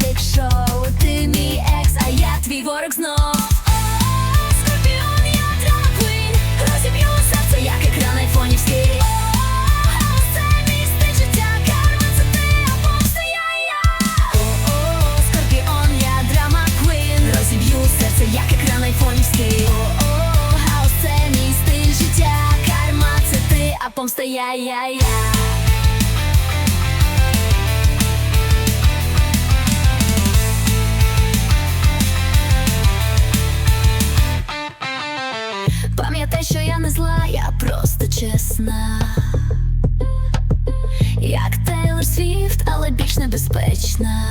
Слік ти мій екс, а я твій ворог знов. Розіб'ю серце, як екран айфонівський. О, це життя, карма, це ти, або все я О, скорпіон, я драма Розіб'ю серце, як екран айфонівський. О, хаос це мій стиль життя, карма, це ти, а помста я, я, я. Пам'ятай, що я не зла, я просто чесна. Як Тейлор Свіфт, але більш небезпечна.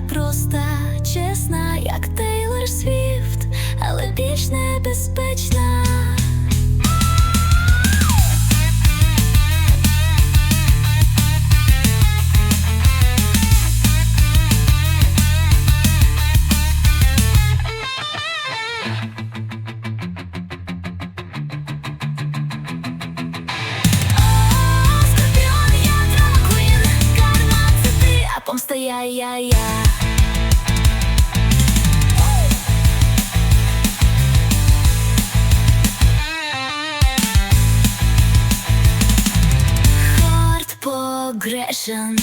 Я просто чесна, як Тейлор Свіфт, але більш небезпечна. Помста я, я, я. aggression